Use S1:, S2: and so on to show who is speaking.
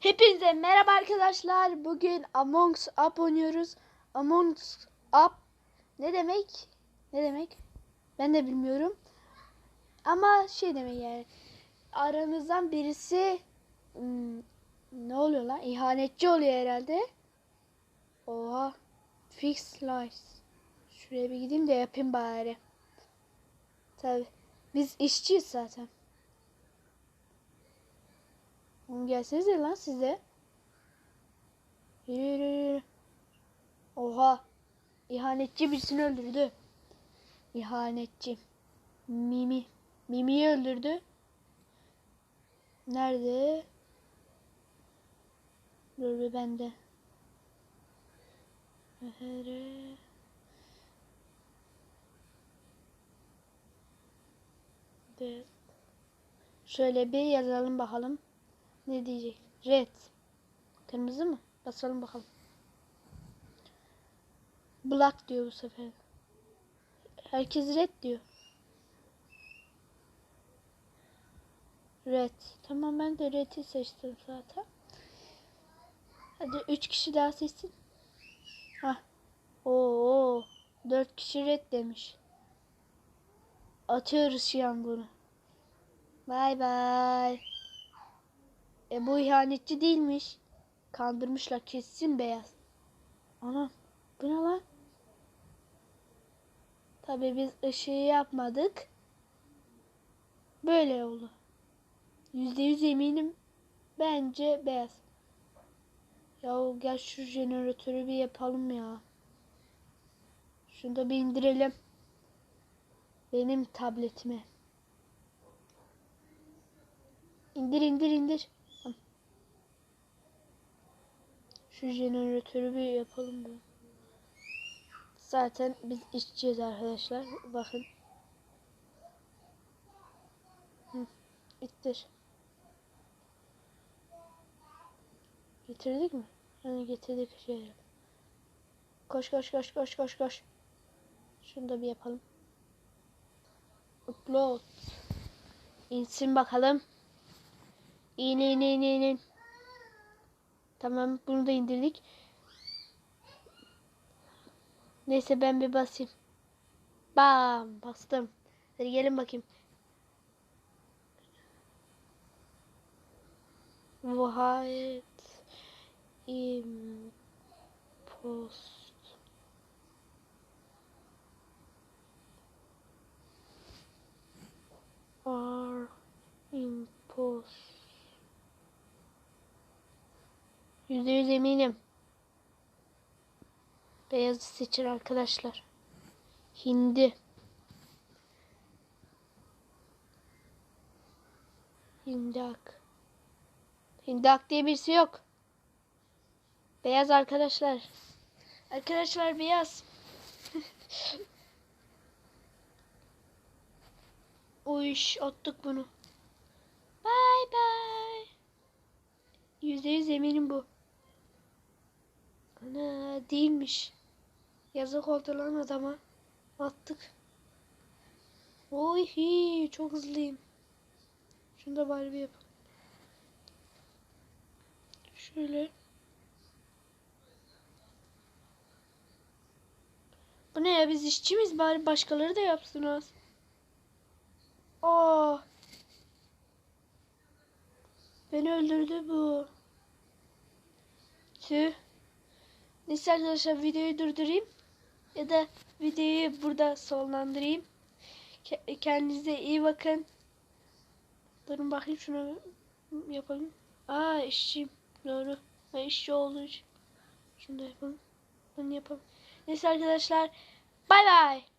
S1: Hepinize merhaba arkadaşlar. Bugün Among Us Up oynuyoruz. Among Up ne demek? Ne demek? Ben de bilmiyorum. Ama şey demek yani. Aranızdan birisi hmm, ne oluyor lan? İhanetçi oluyor herhalde. Oha. Fix lies. Şuraya bir gideyim de yapayım bari. Tabi. Biz işçiyiz zaten. Oğlum gelsenize lan size. Oha. İhanetçi birisini öldürdü. İhanetçi. Mimi. Mimi'yi öldürdü. Nerede? Dur bir bende. Şöyle bir yazalım bakalım. Ne diyecek? Red. Kırmızı mı? Basalım bakalım. Black diyor bu sefer. Herkes red diyor. Red. Tamam ben de red'i seçtim zaten. Hadi 3 kişi daha seçsin. Hah. Oo, 4 kişi red demiş. Atıyoruz şu an bunu. Bay bay. E bu ihanetçi değilmiş. Kandırmışlar kesin beyaz. Anam bu ne lan? Tabii biz ışığı yapmadık. Böyle oldu. Yüzde yüz eminim. Bence beyaz. Ya gel şu jeneratörü bir yapalım ya. Şunu da bir indirelim. Benim tabletime. İndir indir indir. Şu jeneratörü bir yapalım mı? Zaten biz işçiyiz arkadaşlar. Bakın. Hı, ittir. Getirdik mi? Hani getirdik şey. Koş koş koş koş koş koş. Şunu da bir yapalım. Upload. İnsin bakalım. İn in in in in. Tamam bunu da indirdik. Neyse ben bir basayım. Bam bastım. Hadi gelin bakayım. Vahayet impost. Are impost. Yüzde yüz eminim. Beyazı seçin arkadaşlar. Hindi. Hindak. Hindak diye birisi yok. Beyaz arkadaşlar. Arkadaşlar beyaz. Uyş attık bunu. Bye bye. Yüzde yüz eminim bu. Ana değilmiş. Yazık oldu lan adama. Attık. Oy hi, çok hızlıyım. Şunu da bari bir yapalım. Şöyle. Bu ne ya biz işçi miyiz bari başkaları da yapsın az. Aa. Beni öldürdü bu. Tüh. Neyse arkadaşlar videoyu durdurayım. Ya da videoyu burada sonlandırayım. Ke- Kendinize iyi bakın. Durun bakayım şunu yapalım. Aa işçiyim. Doğru. Ben işçi olduğu için. Şunu da yapalım. Bunu yapalım. Neyse arkadaşlar. Bay bay.